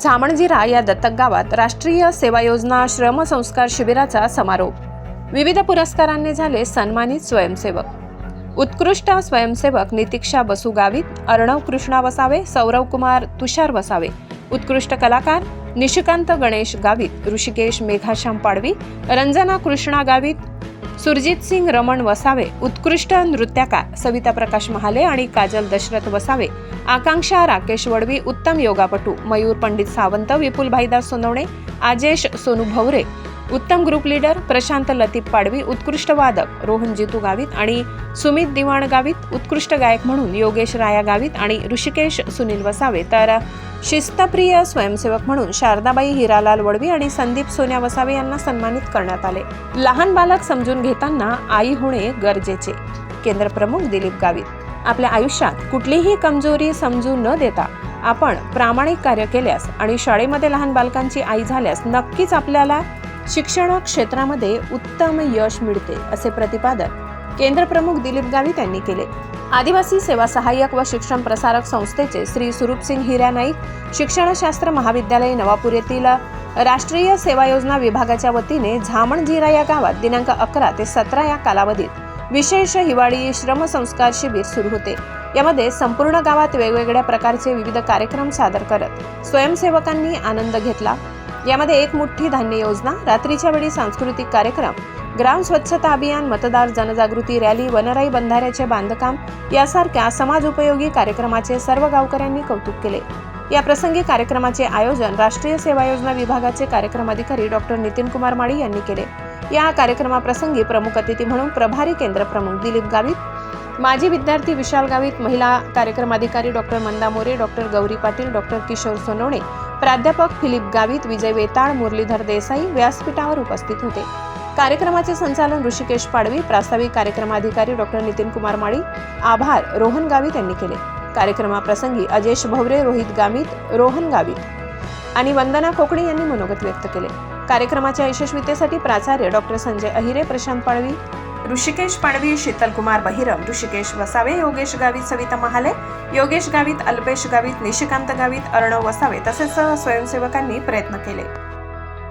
झामणजिरा या दत्तक गावात राष्ट्रीय सेवा योजना श्रमसंस्कार शिबिराचा समारोप. विविध पुरस्कारांनी झाले सन्मानित स्वयंसेवक. उत्कृष्ट स्वयंसेवक नितीक्षा बसू गावित अर्णव कृष्णा वसावे सौरव कुमार तुषार वसावे. उत्कृष्ट कलाकार निशिकांत गणेश गावित ऋषिकेश मेघाश्याम पाडवी रंजना कृष्णा गावित सुरजित सिंग रमण वसावे उत्कृष्ट नृत्यकार सविता प्रकाश महाले आणि काजल दशरथ वसावे आकांक्षा राकेश वडवी उत्तम योगापटू मयूर पंडित सावंत विपुल भाईदास सोनवणे आजेश सोनू भवरे उत्तम ग्रुप लीडर प्रशांत लतीफ पाडवी उत्कृष्ट वादक रोहन जितू गावित आणि सुमित दिवाण गावित उत्कृष्ट गायक म्हणून योगेश राया गावित आणि ऋषिकेश सुनील वसावे. तर शिस्तप्रिय स्वयंसेवक म्हणून शारदाबाई हिरालाल वडवी आणि संदीप सोन्या वसावे यांना सन्मानित करण्यात आले. लहान बालक समजून घेताना आई होणे गरजेचे. केंद्र प्रमुख दिलीप गावित. आपल्या आयुष्यात कुठलीही कमजोरी समजू न देता आपण प्रामाणिक कार्य केल्यास आणि शाळेमध्ये लहान बालकांची आई झाल्यास नक्कीच आपल्याला शिक्षण क्षेत्रामध्ये उत्तम यश मिळते असे प्रतिपादन केंद्र प्रमुख दिलीप गावित यांनी केले. आदिवासी सेवा सहाय्यक व शिक्षण प्रसारक संस्थेचे श्री सुरूपसिंग हिरा नाईक शिक्षणशास्त्र महाविद्यालय नवापूर येथील राष्ट्रीय सेवा योजना विभागाच्या वतीने झामणझिरा या गावात दिनांक अकरा ते सतरा या कालावधीत विशेष हिवाळी श्रमसंस्कार शिबिर सुरू होते. यामध्ये संपूर्ण गावात वेगवेगळ्या प्रकारचे विविध कार्यक्रम सादर करत स्वयंसेवकांनी आनंद घेतला. यामध्ये एक मुठ्ठी धान्य योजना रात्रीच्या वेळी सांस्कृतिक कार्यक्रम ग्राम स्वच्छता अभियान मतदार जनजागृती रॅली वनराई बंधाऱ्याचे बांधकाम यासारख्या समाज उपयोगी कार्यक्रमाचे सर्व गावकऱ्यांनी कौतुक केले. या प्रसंगी कार्यक्रमाचे आयोजन राष्ट्रीय सेवा योजना विभागाचे कार्यक्रम अधिकारी डॉक्टर नितीन कुमार माळी यांनी केले. या कार्यक्रमाप्रसंगी प्रमुख अतिथी म्हणून प्रभारी केंद्र प्रमुख दिलीप गावित माजी विद्यार्थी विशाल गावित महिला कार्यक्रम अधिकारी doctor Manda More doctor Gauri Patil doctor Kishor Sonawane प्राध्यापक फिलिप गावित विजय वेताळ मुरलीधर देसाई व्यासपीठावर उपस्थित होते. कार्यक्रमाचे संचालन ऋषिकेश पाडवी प्रास्ताविक कार्यक्रमाधिकारी डॉक्टर नितीन कुमार माळी आभार रोहन गावित यांनी केले. कार्यक्रमाप्रसंगी अजेश भवरे रोहित गामित रोहन गावित आणि वंदना कोकणे यांनी मनोगत व्यक्त केले. कार्यक्रमाच्या यशस्वीतेसाठी प्राचार्य डॉक्टर संजय अहिरे प्रशांत पाडवी ऋषिकेश पाडवी शीतल कुमार बहिरम ऋषिकेश वसावे योगेश गावित सविता महाले योगेश गावित अल्पेश गावित निशिकांत गावित अर्णव वसावे तसेच स्वयंसेवकांनी प्रयत्न केले.